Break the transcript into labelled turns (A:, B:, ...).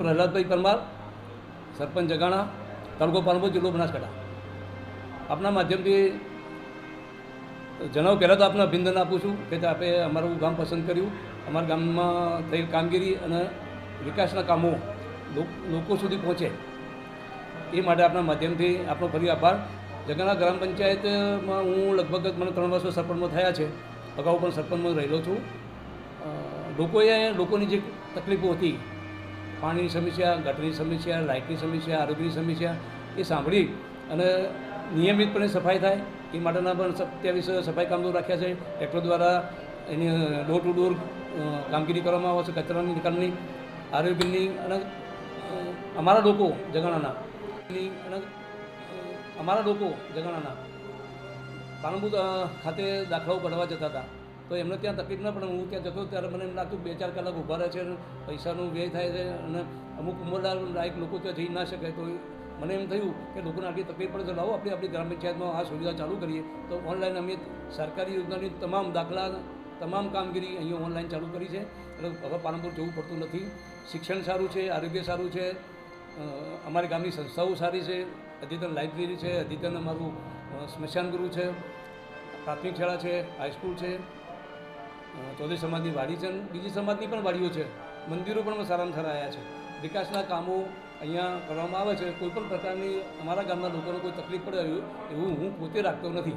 A: પ્રહલાદભાઈ પરમાર, સરપંચ જગાણા તાલુકો પાલનપુર જિલ્લો બનાસકાંઠા. આપના માધ્યમથી જણાવ, પહેલાં તો આપને અભિનંદન આપું છું કે આપે અમારું ગામ પસંદ કર્યું. અમારા ગામમાં થયેલ કામગીરી અને વિકાસના કામો લોક- સુધી પહોંચે. એ માટે આપના માધ્યમથી આપનો ફરી આભાર. જગાણા ગ્રામ પંચાયતમાં હું લગભગ મને ત્રણ વર્ષો સરપંચમાં થયા છે. અગાઉ પણ સરપંચમાં રહેલો છું. લોકોએ લોકોની જે તકલીફો હતી પાણીની સમસ્યા, ગટરની સમસ્યા, લાઇટની સમસ્યા, આરોગ્યની સમસ્યા એ સાંભળી અને નિયમિતપણે સફાઈ થાય. એ માટેના પણ સત્યાવીસ સફાઈ કામદારો રાખ્યા છે. ટ્રેક્ટર દ્વારા એની ડોર ટુ ડોર કામગીરી કરવામાં આવે છે, કચરાની નિકાલની, આરોગ્યની અને અમારા લોકો જગાણાના અને અમારા લોકો જગાણાના. પાલનપુર ખાતે દાખલાઓ કઢાવવા જતા હતા. તો એમને ત્યાં તકલીફ ન પણ હું ત્યાં જતો ત્યારે મને એમ લાગતું બે ચાર કલાક ઊભા રહે છે પૈસાનો વ્યય થાય છે અને અમુક ઉંમરદાર લાયક લોકો ત્યાં જઈ ના શકે. તો મને એમ થયું કે લોકોને આટલી તકલીફ પડે તો લાવો આપણે આપણી ગ્રામ પંચાયતમાં આ સુવિધા ચાલુ કરીએ. તો ઓનલાઈન અમે સરકારી યોજનાની તમામ દાખલા તમામ કામગીરી અહીંયા ઓનલાઈન ચાલુ કરી છે. એટલે હવે પાલનપુર જવું પડતું નથી. શિક્ષણ સારું છે આરોગ્ય સારું છે. અમારી ગામની સંસ્થાઓ સારી છે. અદ્યતન લાઇબ્રેરી છે અદ્યતન અમારું અ, સ્મશાન ગૃહ છે. પ્રાથમિક શાળા છે હાઈસ્કૂલ છે. ચૌધરી સમાજની વાડી છે બીજી સમાજની પણ વાડીઓ છે. મંદિરો પણ સારામાં સારા આવ્યા છે. વિકાસના કામો અહીંયા કરવામાં આવે છે. કોઈ પણ પ્રકારની અમારા ગામના લોકોને કોઈ તકલીફ પડે એવું હું પોતે રાખતો નથી.